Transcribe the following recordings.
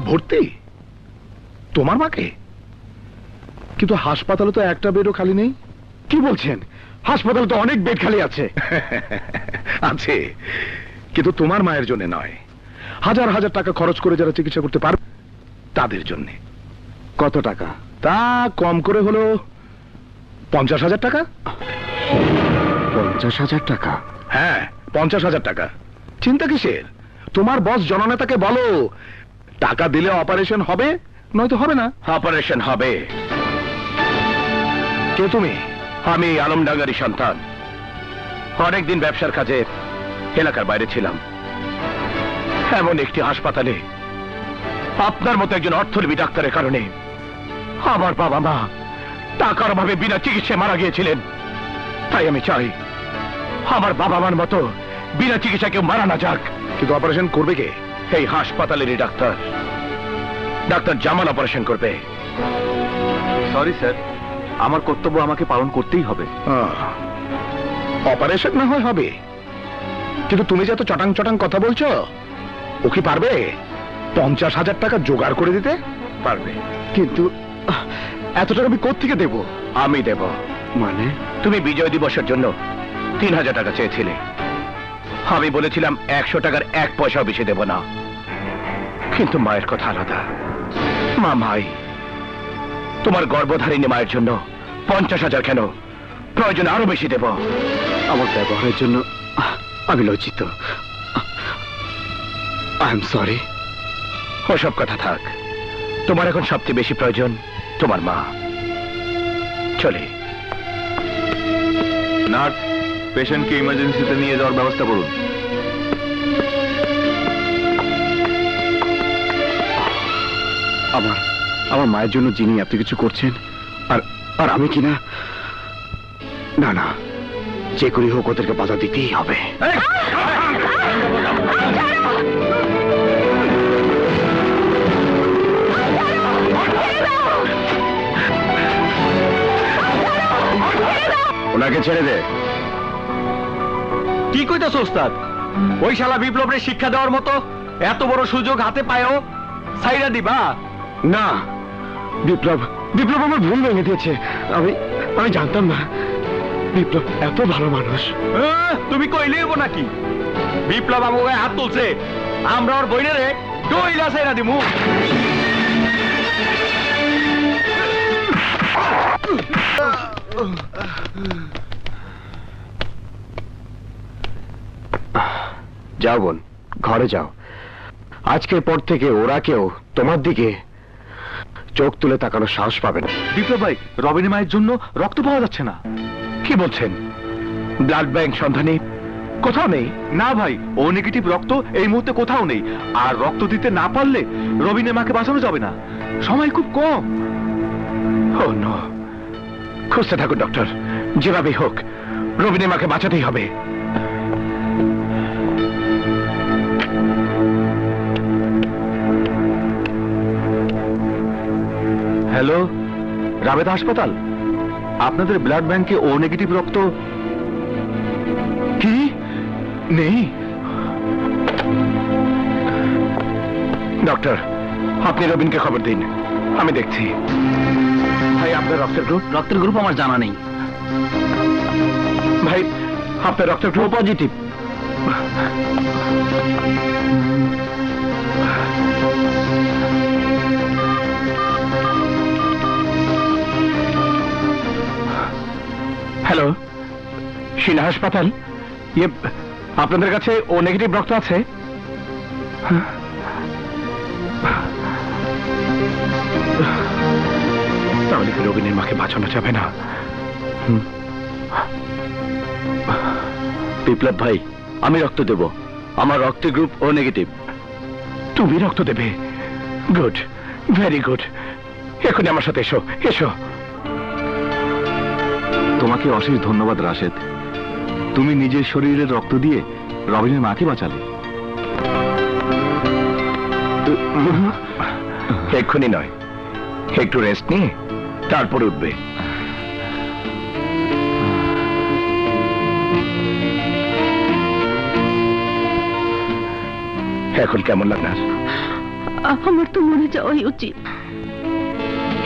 ভর্তি? তোমার মাকে? কিন্তু হাসপাতালে তো একটা বেডও খালি নেই। কি বলছেন? হাসপাতালে তো অনেক বেড খালি আছে। আছে। কিন্তু তোমার মায়ের জন্য নয়। হাজার হাজার টাকা খরচ করে যারা চিকিৎসা করতে পারবে তাদের জন্য। কত টাকা? তা কম করে হলো পঞ্চাশ হাজার টাকা। পঞ্চাশ হাজার টাকা? হ্যাঁ পঞ্চাশ হাজার টাকা। চিন্তা কিসের? তোমার বস জননেতাকে বলো টাকা দিলে অপারেশন হবে? নয়তো হবে না। অপারেশন হবে। কে তুমি? আমি আলমডাঙ্গারি সন্তান। অনেকদিন ব্যবসার কাজে এলাকার বাইরে ছিলাম। এমন একটি হাসপাতালে আপনার মতো একজন অর্থলবী ডাক্তারের কারণে আমার বাবা মা টাকার অভাবে বিনা চিকিৎসায় মারা গিয়েছিলেন। তাই আমি চাই আমার বাবা মার মতো বিনা চিকিৎসা কেউ মারা না যাক। কিন্তু অপারেশন করবে কে? এই হাসপাতালেরই ডাক্তার। ডাক্তার জামাল অপারেশন করবে। Sorry sir. আমার কর্তব্য আমাকে পালন করতেই হবে। অপারেশন না হয় হবে। কিন্তু তুমি যে এত চটাং চটাং কথা বলছো ও কি পারবে? পঞ্চাশ হাজার টাকা জোগাড় করে দিতে? পারবে। কিন্তু এত টাকা আমি কোত্থেকে দেব? আমি দেব। মানে? তুমি বিজয় দিবসের জন্য তিন হাজার টাকা চেয়েছিলে। আমি বলেছিলাম একশো টাকার এক পয়সাও বেশি দেব না। কিন্তু মায়ের কথা আলাদা। মা মাই। তোমার গর্ভধারিণী মায়ের জন্য পঞ্চাশ হাজার কেন? প্রয়োজন আরও বেশি দেব। আমার ব্যবহারের জন্য আমি লজ্জিত। আই এম সরি ওসব কথা থাক। তোমার এখন সবচেয়ে বেশি প্রয়োজন তোমার মা। চলে। নার্স পেশেন্টকে ইমার্জেন্সিতে নিয়ে যাওয়ার ব্যবস্থা করুন। আমার আমার মায়ের জন্য যিনি এত কিছু করছেন আর আর আমি কিনা না? না না যে করি হোক ওদেরকে বাধা দিতেই হবে। ওনাকে ছেড়ে দে। কি কইতাছ ওস্তাদ? ওই শালা বিপ্লবের শিক্ষা দেওয়ার মতো এত বড় সুযোগ হাতে পায়ও সাইরা দিবা? না বিপ্লব বিপ্লব আমার ভুল ভেঙে দিয়েছে। আমি আমি জানতাম না। বিপ্লব এত ভালো মানুষ। তুমি কইলে হব নাকি? বিপ্লব আমার গায়ে হাত তুলছে। আমরা ওর বইনেরে ডইলা সাইরা দিমু। যাও বোন ঘরে যাও। আজকের পর থেকে ওরা কেউ তোমার দিকে চোখ তুলে তাকানোর সাহস পাবে না। বিপ্লব ভাই রবিনী মায়ের জন্য রক্ত পাওয়া যাচ্ছে না। কি বলছেন? ব্লাড ব্যাংক সন্ধানে? কোথাও নেই? না ভাই ও নেগেটিভ রক্ত এই মুহূর্তে কোথাও নেই। আর রক্ত দিতে না পারলে রবিনের মাকে বাঁচানো যাবে না। সময় খুব কম। ও নো। খুঁজতে থাকুন ডক্টর। যেভাবে হোক রবিনের মাকে বাঁচাতেই হবে। হ্যালো রাবেদা হাসপাতাল? আপনাদের ব্লাড ব্যাংকে ও নেগেটিভ রক্ত? কি? নেই? ডক্টর আপনি রবিনকে খবর দিন। আমি দেখছি। ভাই আপনার রক্তের গ্রুপ রক্তের গ্রুপ আমার জানা নেই। ভাই আপনার রক্তের গ্রুপ পজিটিভ সিনা হাসপাতাল? ইয়ে আপনাদের কাছে ও নেগেটিভ রক্ত আছে? তাহলে কি রবিনের মাকে বাঁচানো যাবে না? বিপ্লব ভাই, আমি রক্ত দেব। আমার রক্তের গ্রুপ ও নেগেটিভ। তুমি রক্ত দেবে। Good, very good. এখনই আমার সাথে এসো এসো। তোমাকে অশেষ ধন্যবাদ, রাশেদ। তুমি নিজের শরীরের রক্ত দিয়ে রবিনের মাকে বাঁচালে। এক্ষুনি নয়। একটু রেস্ট নিয়ে তারপর উঠবে। এখন কেমন লাগনার আমার তো মরে যাওয়াই উচিত।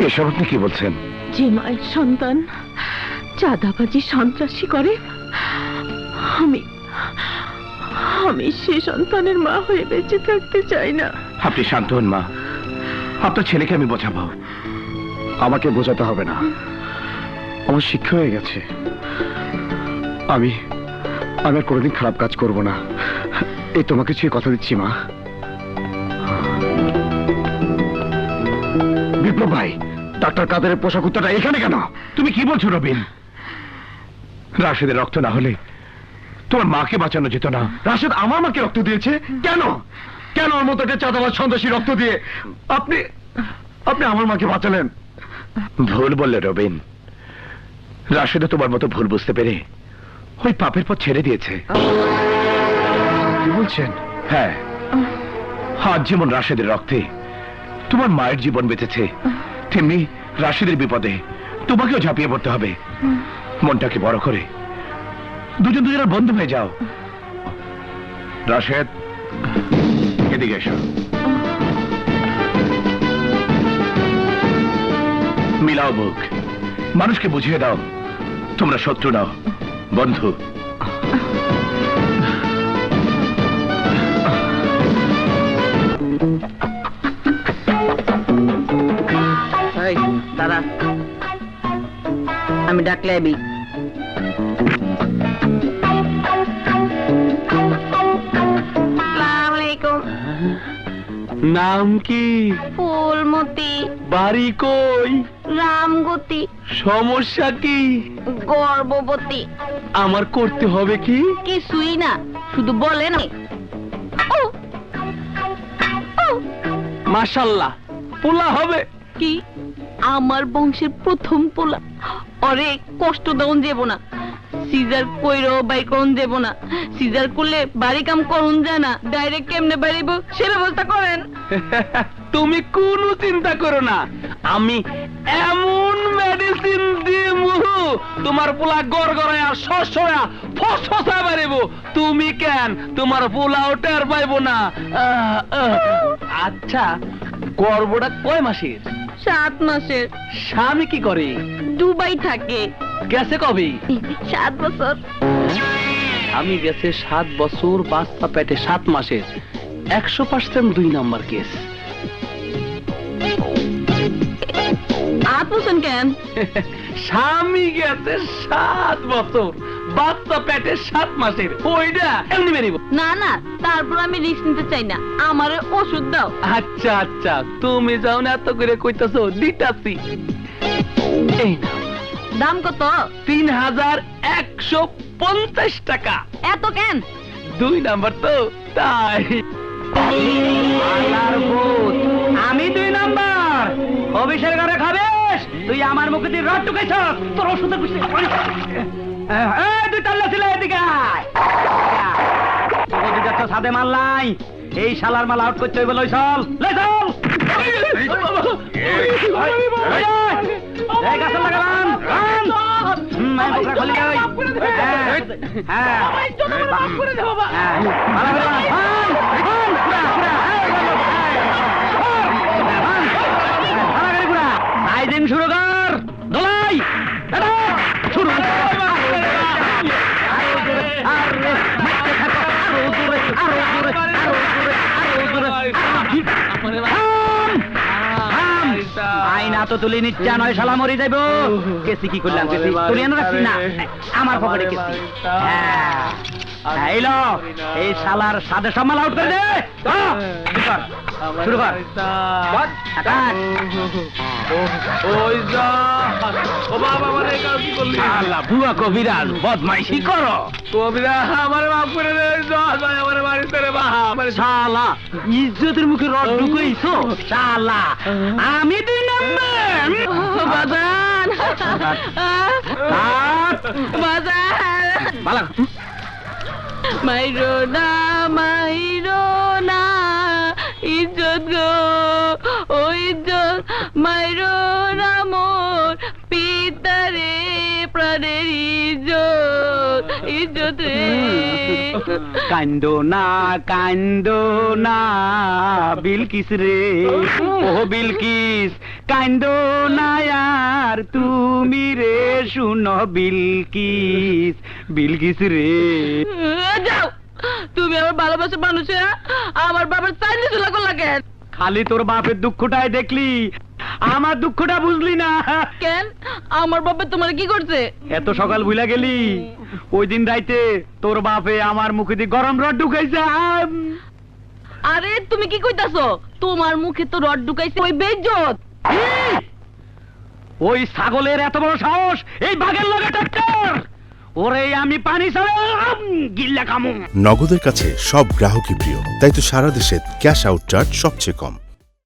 এসব আপনি কি বলছেন? যে মায়ের সন্তান চাঁদাবাজি সন্ত্রাসী করে আমি আমি সে সন্তানের মা হয়ে বেঁচে থাকতে চাই না। আপনি শান্ত হন, মা। আপনার ছেলেকে আমি বোঝাবো। আমাকে বোঝাতে হবে না। আমার শিক্ষা হয়ে গেছে। আমি আমি আর কোনোদিন খারাপ কাজ করব না। এই তোমাকে ছুঁয়ে কথা দিচ্ছি, মা। বিপ্লব ভাই, ডাক্তার কাদের পোশাক কুত্তাটা এখানে কেন? তুমি কি বলছো, রবিন? রাশেদের রক্ত না হলে তোমার মাকে বাঁচানো যেত না। রাশেদ আমার মাকে রক্ত দিয়েছে? কেন? কেন ওর মতো একটা চাঁদাবাজ সন্ত্রাসী রক্ত দিয়ে আপনি আপনি আমার মাকে বাঁচালেন? ভুল বললে রবিন। রাশেদও তোমার মতো ভুল বুঝতে পেরে ওই পাপের পর ছেড়ে দিয়েছে। কি বলছেন? হ্যাঁ। আজ যেমন রাশেদের রক্তে তোমার মায়ের জীবন বেঁচেছে। তেমনি রাশেদের বিপদে তোমাকেও ঝাঁপিয়ে পড়তে হবে। মনটাকে বড় করে। দুজন দুজনের বন্ধু হয়ে যাও। রাশেদ এদিকে এসো। মিলাও মুখ। মানুষকে বুঝিয়ে দাও। তোমরা শত্রু নাও বন্ধু। দাদা। আমি ডাকলে নাম কি? ফুলমতি। বাড়ি কই? রামগতি। সমস্যা কি? গর্ভবতী। আমার করতে হবে কি? কিছুই না শুধু বলেন মাশাল্লাহ পোলা হবে। কি? আমার বংশের প্রথম পোলা। অরে কষ্ট দেওন যাব না। সিজার কইরো বাই করুন যাব না। সিজার করলে বাড়ি কাম করুন যায় না। ডাইরেক্ট কেমনে বাড়িব সে ব্যবস্থা করেন। তুমি কোনো চিন্তা করো না। আমি এমন মেডিসিন দিমু তোমার পোলা গড় গড়ায়া শস্যয়া ফসফসা বাড়িব তুমি কেন? তোমার পোলাও টের পাইব না। আহ, আহ। আচ্ছা গর্বটা কয় মাসের? সাত মাসের। স্বামী কি করে? দুবাই থাকে। গেছে কবে? সাত বছর। আমি গেছে সাত বছর বাচ্চা পেটে সাত মাসের একশো পার্সেন্ট দুই নাম্বার কেস। কেন? স্বামী গেছে সাত বছর বাচ্চা পেটে সাত মাসের। ওইটা এমনি না না তারপর আমি রিস্ক নিতে চাই না। আমার ওষুধ দাও। আচ্ছা আচ্ছা তুমি যাও না এত করে কইতাছো দিতাছি। এই নাও, দাম কত তিন হাজার একশো পঞ্চাশ টাকা এত কেন দুই নাম্বার তো তাই আমি দুই নাম্বার অফিসের ঘরে খাবেস তুই আমার মুখে দিয়ে রড ঢুকাইছ তোর ওষুধের বুঝতে দুই তাল্লা ছিল এদিকে সাদে মাল নাই এই শালার মাল আউট করতে হইব লই চল লই চল লাগালাম হ্যাঁ আইনা তো তুলি নিচ্ছা নয় শালা মরি যাইব। কেসি কি করলাম কেসি? তুলি এনে রাখছি না? আমার পকেটে কেসি। হ্যাঁ। হ্যাঁ, এই শালার সাদে সামাল আউট করে দে। শুরু কর, শুরু কর। বস, আকাশ। শালা, বুয়া কবিরাজ বদমাইশি করো। শালা ইজ্জতের মুখে রড ঢুকাইছো? শালা আমি দুই নম্বর! বাজান। বাজান। ভালো মাইরো না মাইরো না ইজ্জত গো ও ইজ্জত। মাইরো না মোর পিতারে প্রাণের ইজ্জত কান্দো না কান্দো না বিলকিস রে ও বিলকিস কান্দো না আর তুমি রে শুনো বিলকিস বিলকিস রে যাও তুমি আমার ভালোবাসা মানুষ আমার বাবার চাইলে চুলা কেন খালি তোর বাপের দুঃখটাই দেখলি আমার দুঃখটা বুঝলি না। কেন? আমার বাবা তোমার কি করছে? এত সকাল ভুলা গেলি। ওই দিন রাইতে তোর বাপে আমার মুখে দিয়ে গরম রড ঢুকাইছে আরে তুমি কি কইতাছো? তোমার মুখে তো রড ঢুকাইছে ওই বেজ্জত। ওই ছাগলের এত বড় সাহস এই বাঘের লগে টক্কর ওরে আমি পানি গিল্লা কামু নগদের কাছে সব গ্রাহকই প্রিয় তাই তো সারা দেশে ক্যাশ আউট চার্জ সবচেয়ে কম।